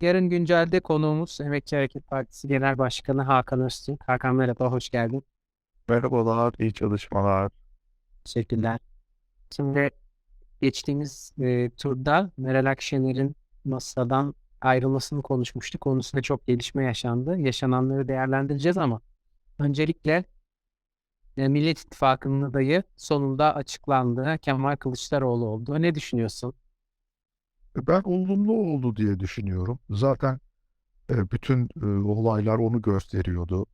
Yarın güncelde konuğumuz Emekçi Hareket Partisi Genel Başkanı Hakan Öztürk. Hakan merhaba, hoş geldin. Merhabalar, iyi çalışmalar. Teşekkürler. Şimdi geçtiğimiz e, turda Meral Akşener'in masadan ayrılmasını konuşmuştuk. Konusunda çok gelişme yaşandı. Yaşananları değerlendireceğiz ama öncelikle e, Millet İttifakı'nın adayı sonunda açıklandı. Kemal Kılıçdaroğlu oldu. Ne düşünüyorsun? Ben olumlu oldu diye düşünüyorum. Zaten e, bütün e, olaylar onu gösteriyordu.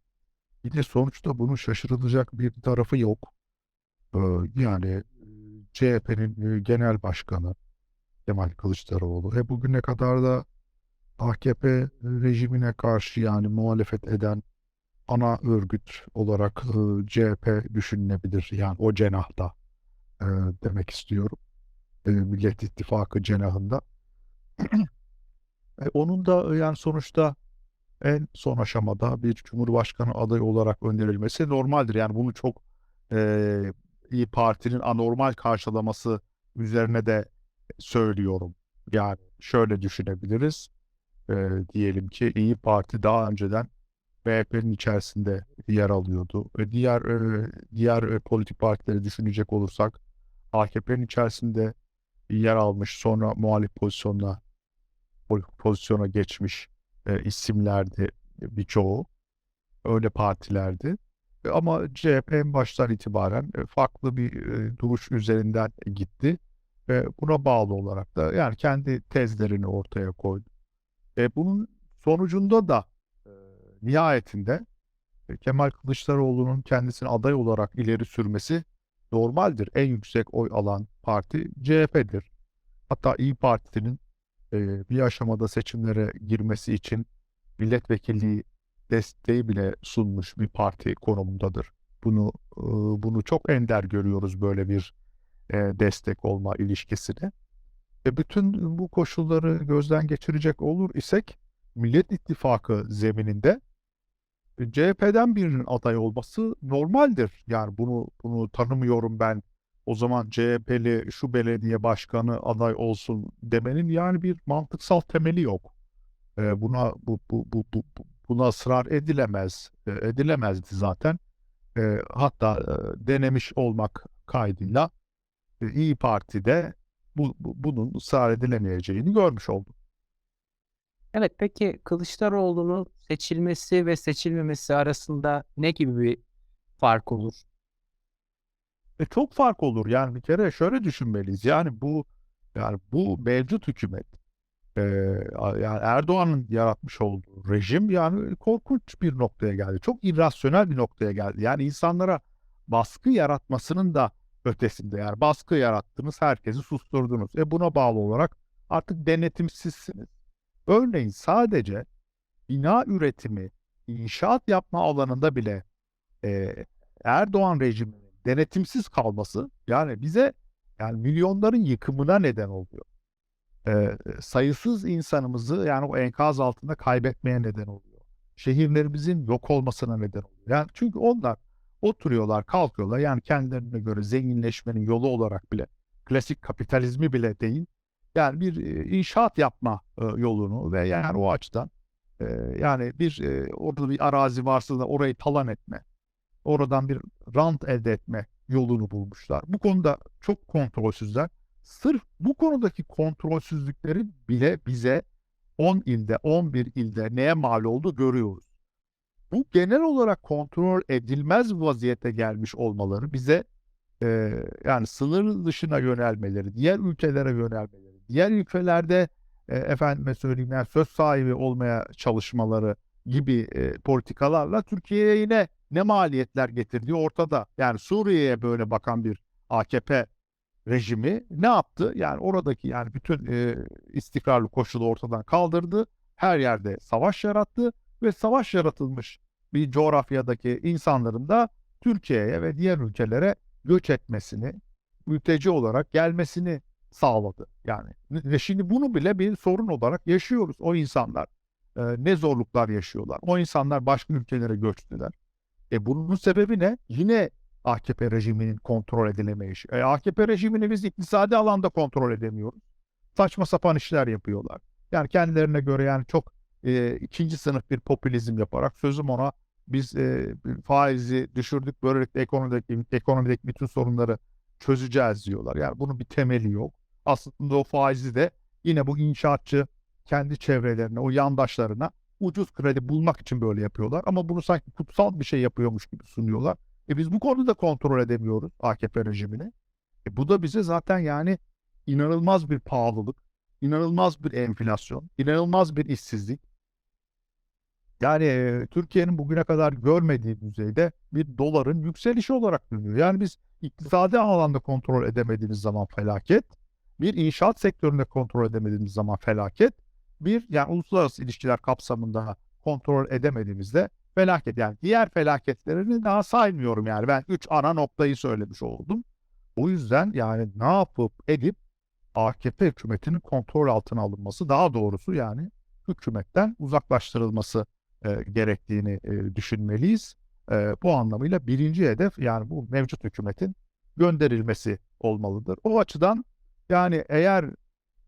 De sonuçta bunun şaşırılacak bir tarafı yok. E, yani e, CHP'nin e, genel başkanı Kemal Kılıçdaroğlu. E bugüne kadar da AKP rejimine karşı yani muhalefet eden ana örgüt olarak e, CHP düşünülebilir. Yani o cenahta e, demek istiyorum. E, Millet İttifakı cenahında. E, onun da yani sonuçta en son aşamada bir cumhurbaşkanı adayı olarak önerilmesi normaldir. Yani bunu çok e, İyi Parti'nin anormal karşılaması üzerine de söylüyorum. Yani şöyle düşünebiliriz. E, diyelim ki İyi Parti daha önceden MHP'nin içerisinde yer alıyordu. Ve diğer e, diğer e, politik partileri düşünecek olursak AKP'nin içerisinde yer almış sonra muhalif pozisyonuna pozisyona geçmiş e, isimlerdi birçoğu. Öyle partilerdi. E, ama CHP en baştan itibaren e, farklı bir e, duruş üzerinden gitti. Ve buna bağlı olarak da yani kendi tezlerini ortaya koydu. E, bunun sonucunda da e, nihayetinde e, Kemal Kılıçdaroğlu'nun kendisini aday olarak ileri sürmesi normaldir. En yüksek oy alan parti CHP'dir. Hatta İyi Parti'nin e, bir aşamada seçimlere girmesi için milletvekilliği desteği bile sunmuş bir parti konumundadır. Bunu e, bunu çok ender görüyoruz böyle bir e, destek olma ilişkisini. Ve bütün bu koşulları gözden geçirecek olur isek Millet İttifakı zemininde CHP'den birinin aday olması normaldir. Yani bunu bunu tanımıyorum ben. O zaman CHP'li şu belediye başkanı aday olsun demenin yani bir mantıksal temeli yok. E, buna bu, bu, bu, bu, buna ısrar edilemez, e, edilemezdi zaten. E, hatta e, denemiş olmak kaydıyla e, İyi Parti'de bu, bu, bunun ısrar edilemeyeceğini görmüş olduk. Evet, peki Kılıçdaroğlu'nun seçilmesi ve seçilmemesi arasında ne gibi bir fark olur? E çok fark olur. Yani bir kere şöyle düşünmeliyiz. Yani bu yani bu mevcut hükümet e, yani Erdoğan'ın yaratmış olduğu rejim yani korkunç bir noktaya geldi. Çok irrasyonel bir noktaya geldi. Yani insanlara baskı yaratmasının da ötesinde yani baskı yarattınız, herkesi susturdunuz. E buna bağlı olarak artık denetimsizsiniz. Örneğin sadece bina üretimi, inşaat yapma alanında bile e, Erdoğan rejiminin denetimsiz kalması yani bize yani milyonların yıkımına neden oluyor. E, sayısız insanımızı yani o enkaz altında kaybetmeye neden oluyor. Şehirlerimizin yok olmasına neden oluyor. Yani çünkü onlar oturuyorlar, kalkıyorlar. Yani kendilerine göre zenginleşmenin yolu olarak bile klasik kapitalizmi bile değil. Yani bir inşaat yapma yolunu ve yani o açıdan yani bir orada bir arazi varsa da orayı talan etme, oradan bir rant elde etme yolunu bulmuşlar. Bu konuda çok kontrolsüzler. Sırf bu konudaki kontrolsüzlükleri bile bize 10 ilde, 11 ilde neye mal oldu görüyoruz. Bu genel olarak kontrol edilmez vaziyete gelmiş olmaları bize e, yani sınır dışına yönelmeleri, diğer ülkelere yönelmeleri, diğer ülkelerde e, efendime söyleyeyim yani söz sahibi olmaya çalışmaları gibi e, politikalarla Türkiye'ye yine ne maliyetler getirdiği ortada. Yani Suriye'ye böyle bakan bir AKP rejimi ne yaptı? Yani oradaki yani bütün e, istikrarlı koşulu ortadan kaldırdı. Her yerde savaş yarattı ve savaş yaratılmış bir coğrafyadaki insanların da Türkiye'ye ve diğer ülkelere göç etmesini, mülteci olarak gelmesini sağladı. Yani ve şimdi bunu bile bir sorun olarak yaşıyoruz. O insanlar e, ne zorluklar yaşıyorlar. O insanlar başka ülkelere göçtüler. E bunun sebebi ne? Yine AKP rejiminin kontrol edilemeyişi. E, AKP rejimini biz iktisadi alanda kontrol edemiyoruz. Saçma sapan işler yapıyorlar. Yani kendilerine göre yani çok e, ikinci sınıf bir popülizm yaparak sözüm ona biz e, faizi düşürdük böylelikle ekonomideki, ekonomideki bütün sorunları çözeceğiz diyorlar. Yani bunun bir temeli yok. Aslında o faizi de yine bu inşaatçı kendi çevrelerine, o yandaşlarına ucuz kredi bulmak için böyle yapıyorlar. Ama bunu sanki kutsal bir şey yapıyormuş gibi sunuyorlar. E biz bu konuda kontrol edemiyoruz AKP rejimini. E bu da bize zaten yani inanılmaz bir pahalılık, inanılmaz bir enflasyon, inanılmaz bir işsizlik. Yani e, Türkiye'nin bugüne kadar görmediği düzeyde bir doların yükselişi olarak görünüyor. Yani biz iktisadi alanda kontrol edemediğimiz zaman felaket, bir inşaat sektöründe kontrol edemediğimiz zaman felaket, bir yani uluslararası ilişkiler kapsamında kontrol edemediğimizde felaket. Yani diğer felaketlerini daha saymıyorum yani ben üç ana noktayı söylemiş oldum. O yüzden yani ne yapıp edip AKP hükümetinin kontrol altına alınması daha doğrusu yani hükümetten uzaklaştırılması e, gerektiğini e, düşünmeliyiz. E, bu anlamıyla birinci hedef yani bu mevcut hükümetin gönderilmesi olmalıdır. O açıdan yani eğer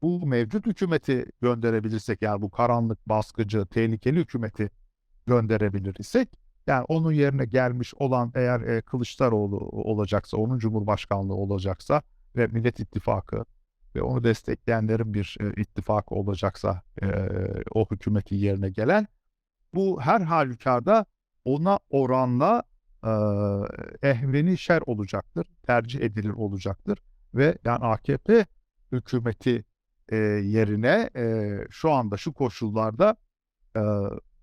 bu mevcut hükümeti gönderebilirsek yani bu karanlık, baskıcı, tehlikeli hükümeti gönderebilir isek yani onun yerine gelmiş olan eğer e, Kılıçdaroğlu olacaksa, onun Cumhurbaşkanlığı olacaksa ve Millet İttifakı ve onu destekleyenlerin bir e, ittifakı olacaksa e, o hükümeti yerine gelen bu her halükarda ona oranla e, ehveni şer olacaktır, tercih edilir olacaktır ve yani AKP hükümeti e, yerine e, şu anda şu koşullarda e,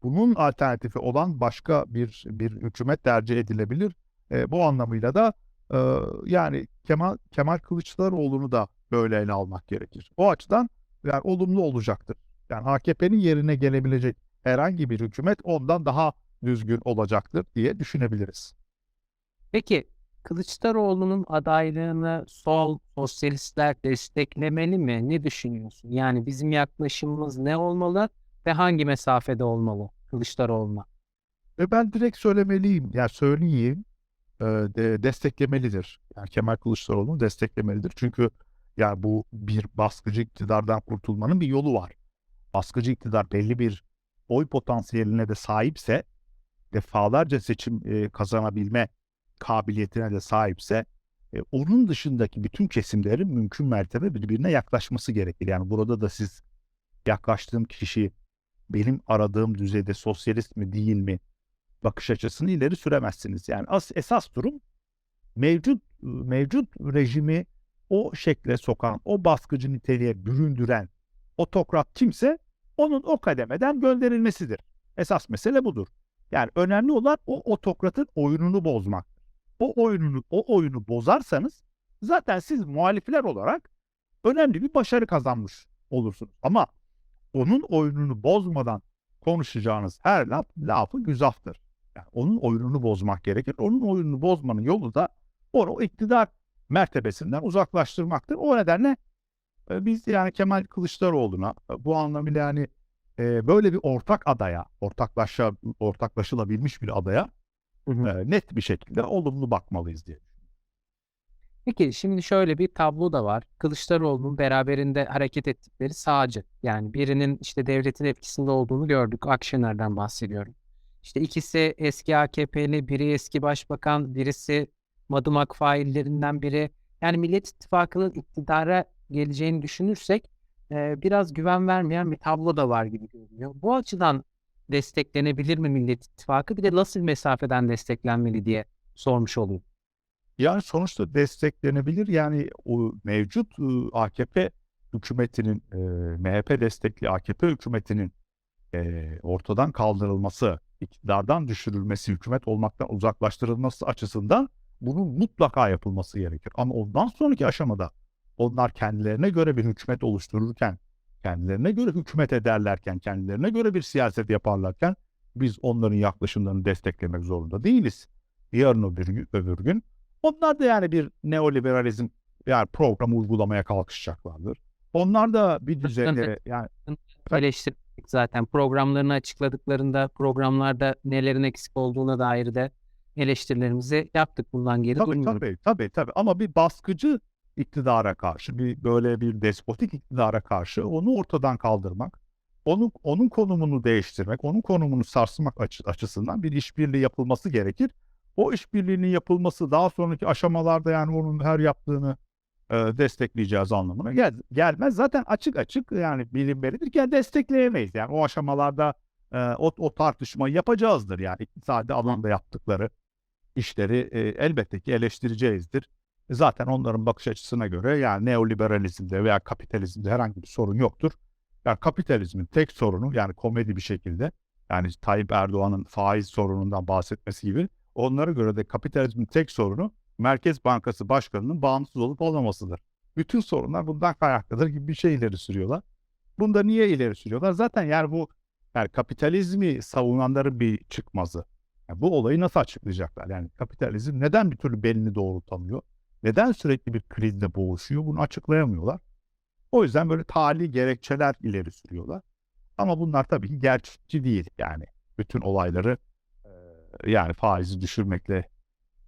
bunun alternatifi olan başka bir bir hükümet tercih edilebilir. E, bu anlamıyla da e, yani Kemal Kemal Kılıçdaroğlu'nu da böyle ele almak gerekir. O açıdan yani olumlu olacaktır. Yani AKP'nin yerine gelebilecek herhangi bir hükümet ondan daha düzgün olacaktır diye düşünebiliriz. Peki Kılıçdaroğlu'nun adaylığını sol sosyalistler desteklemeli mi? Ne düşünüyorsun? Yani bizim yaklaşımımız ne olmalı ve hangi mesafede olmalı Kılıçdaroğlu'na? Ve ben direkt söylemeliyim, yani söyleyeyim, e, de, desteklemelidir. Yani Kemal Kılıçdaroğlu'nu desteklemelidir. Çünkü yani bu bir baskıcı iktidardan kurtulmanın bir yolu var. Baskıcı iktidar belli bir oy potansiyeline de sahipse, defalarca seçim e, kazanabilme kabiliyetine de sahipse, e, onun dışındaki bütün kesimlerin mümkün mertebe birbirine yaklaşması gerekir. Yani burada da siz yaklaştığım kişi benim aradığım düzeyde sosyalist mi değil mi bakış açısını ileri süremezsiniz. Yani as, esas durum mevcut mevcut rejimi o şekle sokan, o baskıcı niteliğe büründüren otokrat kimse onun o kademeden gönderilmesidir. Esas mesele budur. Yani önemli olan o otokratın oyununu bozmak. O oyununu o oyunu bozarsanız zaten siz muhalifler olarak önemli bir başarı kazanmış olursunuz. Ama onun oyununu bozmadan konuşacağınız her laf lafı güzaftır. Yani onun oyununu bozmak gerekir. Onun oyununu bozmanın yolu da onu iktidar mertebesinden uzaklaştırmaktır. O nedenle e, biz yani Kemal Kılıçdaroğlu'na e, bu anlamıyla yani e, böyle bir ortak adaya, ortaklaşa ortaklaşılabilmiş bir adaya Hı hı. net bir şekilde olumlu bakmalıyız diye. Peki şimdi şöyle bir tablo da var. Kılıçdaroğlu'nun beraberinde hareket ettikleri sağcı. Yani birinin işte devletin etkisinde olduğunu gördük. Akşener'den bahsediyorum. İşte ikisi eski AKP'li, biri eski başbakan, birisi Madımak faillerinden biri. Yani Millet İttifakı'nın iktidara geleceğini düşünürsek e, biraz güven vermeyen bir tablo da var gibi görünüyor. Bu açıdan desteklenebilir mi Millet İttifakı? Bir de nasıl mesafeden desteklenmeli diye sormuş olayım. Yani sonuçta desteklenebilir. Yani o mevcut ıı, AKP hükümetinin, e, MHP destekli AKP hükümetinin e, ortadan kaldırılması, iktidardan düşürülmesi, hükümet olmaktan uzaklaştırılması açısından bunun mutlaka yapılması gerekir. Ama ondan sonraki aşamada onlar kendilerine göre bir hükümet oluştururken, kendilerine göre hükümet ederlerken, kendilerine göre bir siyaset yaparlarken biz onların yaklaşımlarını desteklemek zorunda değiliz. Yarın öbür, gün- öbür gün onlar da yani bir neoliberalizm yani programı uygulamaya kalkışacaklardır. Onlar da bir düzeyde yani eleştirdik zaten. Programlarını açıkladıklarında programlarda nelerin eksik olduğuna dair de eleştirilerimizi yaptık. Bundan geri tabii durmuyoruz. tabii tabii tabii ama bir baskıcı iktidara karşı bir böyle bir despotik iktidara karşı onu ortadan kaldırmak, onun onun konumunu değiştirmek, onun konumunu sarsmak açı- açısından bir işbirliği yapılması gerekir. O işbirliğinin yapılması daha sonraki aşamalarda yani onun her yaptığını e, destekleyeceğiz anlamına gel, gelmez. Zaten açık açık yani bilinmelidir ki yani destekleyemeyiz. Yani o aşamalarda e, o, o tartışmayı yapacağızdır. Yani iktisadi alanda yaptıkları işleri e, elbette ki eleştireceğizdir. Zaten onların bakış açısına göre yani neoliberalizmde veya kapitalizmde herhangi bir sorun yoktur. Yani kapitalizmin tek sorunu yani komedi bir şekilde yani Tayyip Erdoğan'ın faiz sorunundan bahsetmesi gibi onlara göre de kapitalizmin tek sorunu Merkez Bankası Başkanı'nın bağımsız olup olmamasıdır. Bütün sorunlar bundan kaynaklıdır gibi bir şey ileri sürüyorlar. Bunda niye ileri sürüyorlar? Zaten yani bu yani kapitalizmi savunanların bir çıkmazı. Yani bu olayı nasıl açıklayacaklar? Yani kapitalizm neden bir türlü belini doğrultamıyor? Neden sürekli bir krizle boğuşuyor? Bunu açıklayamıyorlar. O yüzden böyle tali gerekçeler ileri sürüyorlar. Ama bunlar tabii ki gerçekçi değil yani. Bütün olayları yani faizi düşürmekle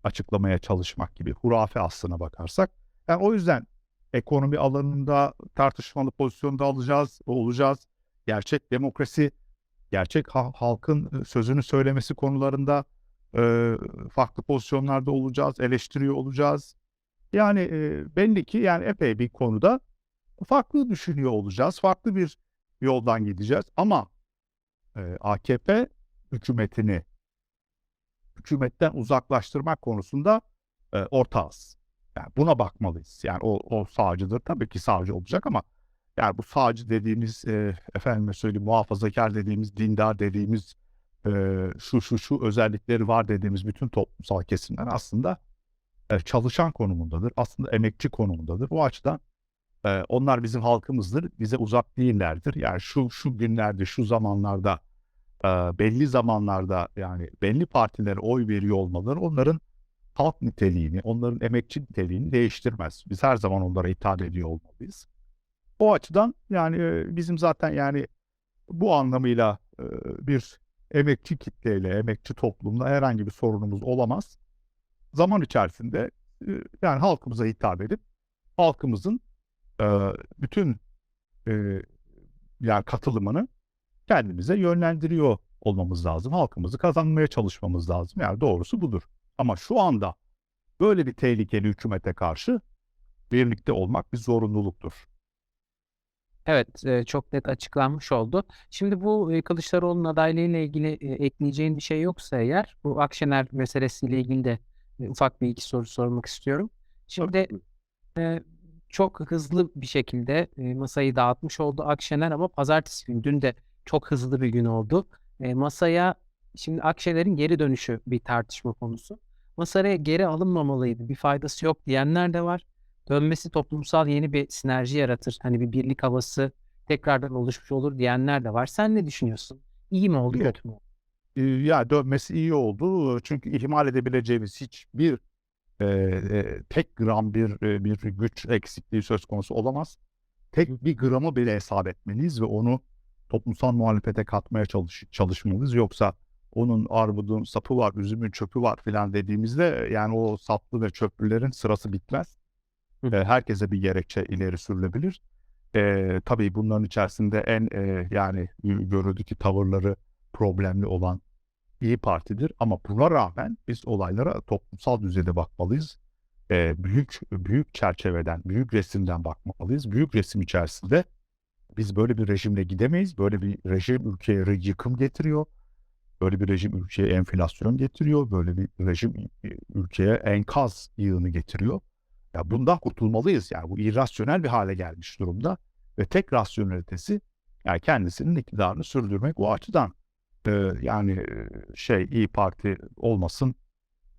açıklamaya çalışmak gibi hurafe aslına bakarsak. Yani o yüzden ekonomi alanında tartışmalı pozisyonda alacağız, olacağız. Gerçek demokrasi, gerçek ha- halkın sözünü söylemesi konularında farklı pozisyonlarda olacağız, eleştiriyor olacağız. Yani e, belli ki yani epey bir konuda farklı düşünüyor olacağız. Farklı bir yoldan gideceğiz. Ama e, AKP hükümetini hükümetten uzaklaştırmak konusunda e, ortağız. Yani buna bakmalıyız. Yani o, o sağcıdır. Tabii ki sağcı olacak ama yani bu sağcı dediğimiz e, efendime söyleyeyim muhafazakar dediğimiz, dindar dediğimiz e, şu şu şu özellikleri var dediğimiz bütün toplumsal kesimler aslında e, çalışan konumundadır. Aslında emekçi konumundadır. Bu açıdan e, onlar bizim halkımızdır. Bize uzak değillerdir. Yani şu şu günlerde, şu zamanlarda e, belli zamanlarda yani belli partilere oy veriyor olmaları onların halk niteliğini, onların emekçi niteliğini değiştirmez. Biz her zaman onlara hitap ediyor olmalıyız. O açıdan yani e, bizim zaten yani bu anlamıyla e, bir emekçi kitleyle, emekçi toplumla herhangi bir sorunumuz olamaz. Zaman içerisinde e, yani halkımıza hitap edip halkımızın e, bütün e, yani katılımını kendimize yönlendiriyor olmamız lazım. Halkımızı kazanmaya çalışmamız lazım. Yani doğrusu budur. Ama şu anda böyle bir tehlikeli hükümete karşı birlikte olmak bir zorunluluktur. Evet, e, çok net açıklanmış oldu. Şimdi bu e, Kılıçdaroğlu'nun adaylığıyla ilgili ekleyeceğin bir şey yoksa eğer bu Akşener meselesiyle ilgili de ufak bir iki soru sormak istiyorum. Şimdi e, çok hızlı bir şekilde e, masayı dağıtmış oldu Akşener ama pazartesi günü dün de çok hızlı bir gün oldu. E, masaya şimdi Akşener'in geri dönüşü bir tartışma konusu. Masaya geri alınmamalıydı, bir faydası yok diyenler de var. Dönmesi toplumsal yeni bir sinerji yaratır. Hani bir birlik havası tekrardan oluşmuş olur diyenler de var. Sen ne düşünüyorsun? İyi mi oldu, kötü mü oldu? Ya dönmesi iyi oldu. Çünkü ihmal edebileceğimiz hiçbir e, e, tek gram bir e, bir güç eksikliği söz konusu olamaz. Tek bir gramı bile hesap etmeliyiz ve onu toplumsal muhalefete katmaya çalış, çalışmalıyız. Yoksa onun armudun sapı var, üzümün çöpü var filan dediğimizde yani o saplı ve çöplülerin sırası bitmez. E, herkese bir gerekçe ileri sürülebilir. E, tabii bunların içerisinde en e, yani görüldü ki tavırları problemli olan İyi Parti'dir. Ama buna rağmen biz olaylara toplumsal düzeyde bakmalıyız. E, büyük büyük çerçeveden, büyük resimden bakmalıyız. Büyük resim içerisinde biz böyle bir rejimle gidemeyiz. Böyle bir rejim ülkeye yıkım getiriyor. Böyle bir rejim ülkeye enflasyon getiriyor. Böyle bir rejim e, ülkeye enkaz yığını getiriyor. Ya bundan kurtulmalıyız. Yani bu irrasyonel bir hale gelmiş durumda. Ve tek rasyonelitesi yani kendisinin iktidarını sürdürmek. O açıdan e, yani e, şey İyi Parti olmasın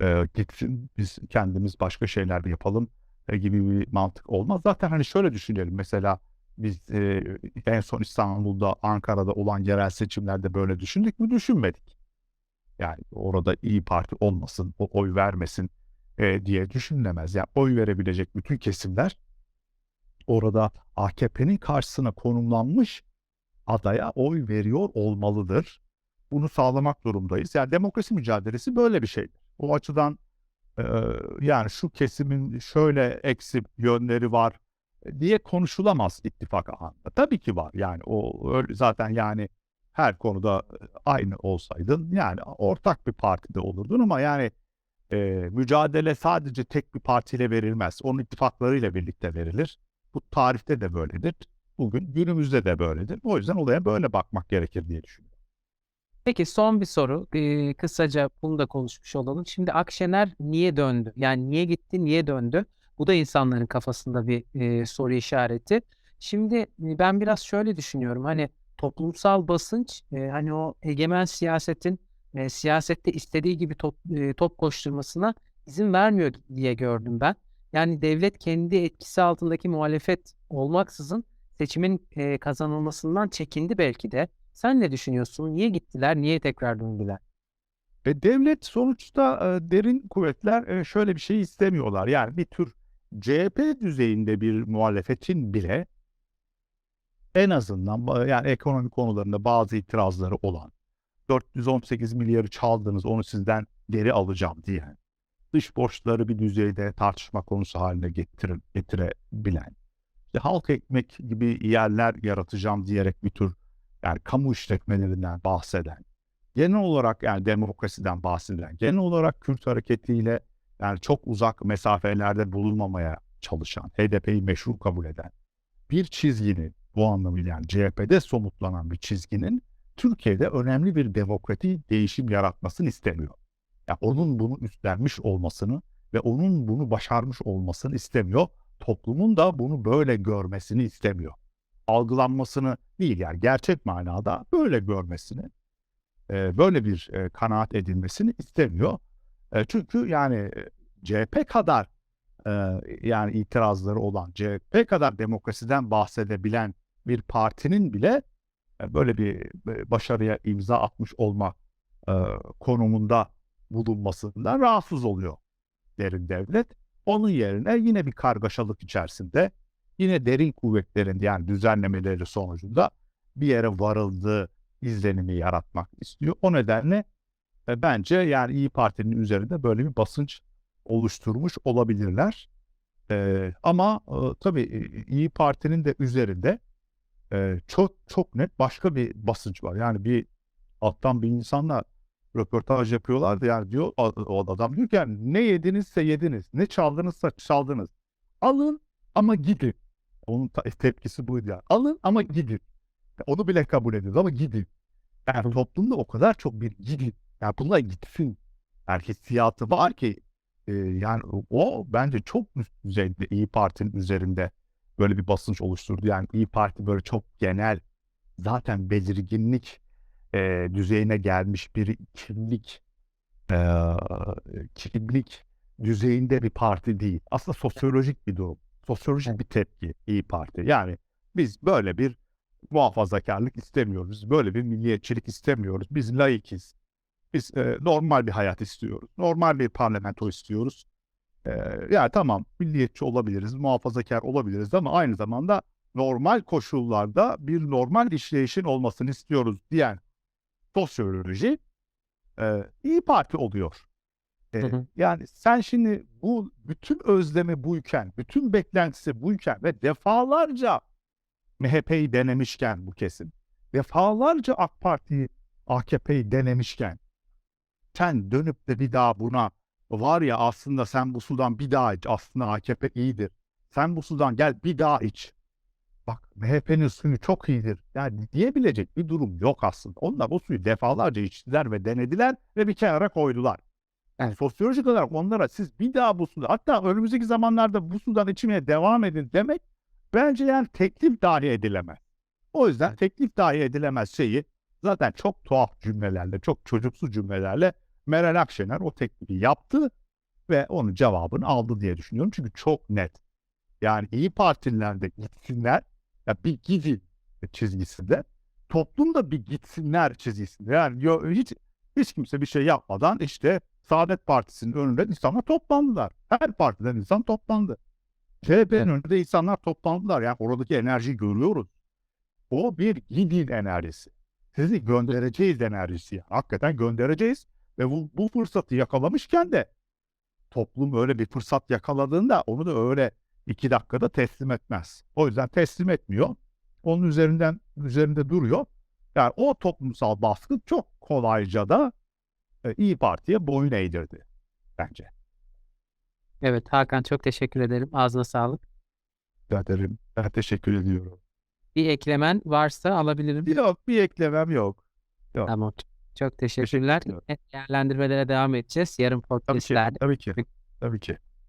e, gitsin biz kendimiz başka şeyler de yapalım e, gibi bir mantık olmaz. Zaten hani şöyle düşünelim mesela biz e, en son İstanbul'da Ankara'da olan yerel seçimlerde böyle düşündük mü? Düşünmedik. Yani orada İyi Parti olmasın, o oy vermesin e, diye düşünülemez. Yani oy verebilecek bütün kesimler orada AKP'nin karşısına konumlanmış adaya oy veriyor olmalıdır. Bunu sağlamak durumdayız. Yani demokrasi mücadelesi böyle bir şeydir. O açıdan e, yani şu kesimin şöyle eksi yönleri var diye konuşulamaz ittifak ağında. Tabii ki var. Yani o öyle zaten yani her konuda aynı olsaydın yani ortak bir partide olurdun ama yani e, mücadele sadece tek bir partiyle verilmez. Onun ittifaklarıyla birlikte verilir. Bu tarihte de böyledir. Bugün günümüzde de böyledir. O yüzden olaya böyle bakmak gerekir diye düşünüyorum. Peki son bir soru. Ee, kısaca bunu da konuşmuş olalım. Şimdi Akşener niye döndü? Yani niye gitti, niye döndü? Bu da insanların kafasında bir e, soru işareti. Şimdi ben biraz şöyle düşünüyorum. Hani toplumsal basınç, e, hani o egemen siyasetin e, siyasette istediği gibi top, e, top koşturmasına izin vermiyor diye gördüm ben. Yani devlet kendi etkisi altındaki muhalefet olmaksızın seçimin e, kazanılmasından çekindi belki de. Sen ne düşünüyorsun? Niye gittiler? Niye tekrar döndüler? Ve devlet sonuçta e, derin kuvvetler e, şöyle bir şey istemiyorlar. Yani bir tür CHP düzeyinde bir muhalefetin bile en azından yani ekonomi konularında bazı itirazları olan 418 milyarı çaldınız onu sizden geri alacağım diyen dış borçları bir düzeyde tartışma konusu haline getirir, getirebilen işte halk ekmek gibi yerler yaratacağım diyerek bir tür yani kamu işletmelerinden bahseden genel olarak yani demokrasiden bahseden, genel olarak Kürt hareketiyle yani çok uzak mesafelerde bulunmamaya çalışan, HDP'yi meşru kabul eden bir çizginin bu anlamıyla yani CHP'de somutlanan bir çizginin Türkiye'de önemli bir demokratik değişim yaratmasını istemiyor. Yani onun bunu üstlenmiş olmasını ve onun bunu başarmış olmasını istemiyor. Toplumun da bunu böyle görmesini istemiyor. Algılanmasını değil yani gerçek manada böyle görmesini e, böyle bir e, kanaat edilmesini istemiyor. E, çünkü yani e, CHP kadar e, yani itirazları olan, CHP kadar demokrasiden bahsedebilen bir partinin bile e, böyle bir e, başarıya imza atmış olma e, konumunda bulunmasından rahatsız oluyor derin devlet. Onun yerine yine bir kargaşalık içerisinde yine derin kuvvetlerin yani düzenlemeleri sonucunda bir yere varıldığı izlenimi yaratmak istiyor. O nedenle e, bence yani İyi Parti'nin üzerinde böyle bir basınç oluşturmuş olabilirler. E, ama e, tabii e, İyi Parti'nin de üzerinde e, çok çok net başka bir basınç var. Yani bir alttan bir insanla röportaj yapıyorlardı. Yani diyor o adam diyor ki yani ne yedinizse yediniz, ne çaldınızsa çaldınız. Alın ama gidin. Onun tepkisi buydu yani. Alın ama gidin. Onu bile kabul ediyoruz ama gidin. Yani toplumda o kadar çok bir gidin. Yani bunlar gitsin. Yani hissiyatı var ki e, yani o bence çok üst düzeyde İyi Parti'nin üzerinde böyle bir basınç oluşturdu. Yani İyi Parti böyle çok genel zaten belirginlik e, düzeyine gelmiş bir kimlik e, kimlik düzeyinde bir parti değil. Aslında sosyolojik bir durum. Sosyolojik bir tepki İyi Parti. Yani biz böyle bir muhafazakarlık istemiyoruz. Böyle bir milliyetçilik istemiyoruz. Biz laikiz. Biz e, normal bir hayat istiyoruz. Normal bir parlamento istiyoruz. E, yani tamam milliyetçi olabiliriz, muhafazakar olabiliriz ama aynı zamanda normal koşullarda bir normal işleyişin olmasını istiyoruz diyen sosyoloji e, İyi Parti oluyor. E, Hı hı. yani sen şimdi bu bütün özlemi buyken, bütün beklentisi buyken ve defalarca MHP'yi denemişken bu kesim, defalarca AK Parti'yi, AKP'yi denemişken, sen dönüp de bir daha buna var ya aslında sen bu sudan bir daha iç, aslında AKP iyidir. Sen bu sudan gel bir daha iç. Bak MHP'nin suyu çok iyidir. Yani diyebilecek bir durum yok aslında. Onlar o suyu defalarca içtiler ve denediler ve bir kenara koydular. Evet. Sosyolojik olarak onlara siz bir daha bu sudan hatta önümüzdeki zamanlarda bu sudan içmeye devam edin demek bence yani teklif dahi edilemez. O yüzden Evet. teklif dahi edilemez şeyi zaten çok tuhaf cümlelerle, çok çocuksu cümlelerle Meral Akşener o teklifi yaptı ve onun cevabını aldı diye düşünüyorum. Çünkü çok net. Yani iyi Partililer de gitsinler, ya bir gidin çizgisinde, toplum da bir gitsinler çizgisinde. Yani hiç hiç kimse bir şey yapmadan işte Saadet Partisi'nin önünde insanlar toplandılar. Her partiden insan toplandı. CHP'nin önünde insanlar toplandılar. Yani oradaki enerjiyi görüyoruz. O bir gidin enerjisi. Sizi göndereceğiz enerjisi. Hakikaten göndereceğiz. Ve bu, bu fırsatı yakalamışken de toplum öyle bir fırsat yakaladığında onu da öyle iki dakikada teslim etmez. O yüzden teslim etmiyor. Onun üzerinden üzerinde duruyor. Yani o toplumsal baskı çok kolayca da e, İyi Parti'ye boyun eğdirdi bence. Evet Hakan çok teşekkür ederim. Ağzına sağlık. Rica ederim. Ben teşekkür ediyorum. Bir eklemen varsa alabilirim. Yok bir eklemem yok. Tamam. Çok teşekkürler. ediyorum. Değerlendirmelere devam edeceğiz. Yarın Tabii ki. podcastlerde. Tabii ki. Tabii ki.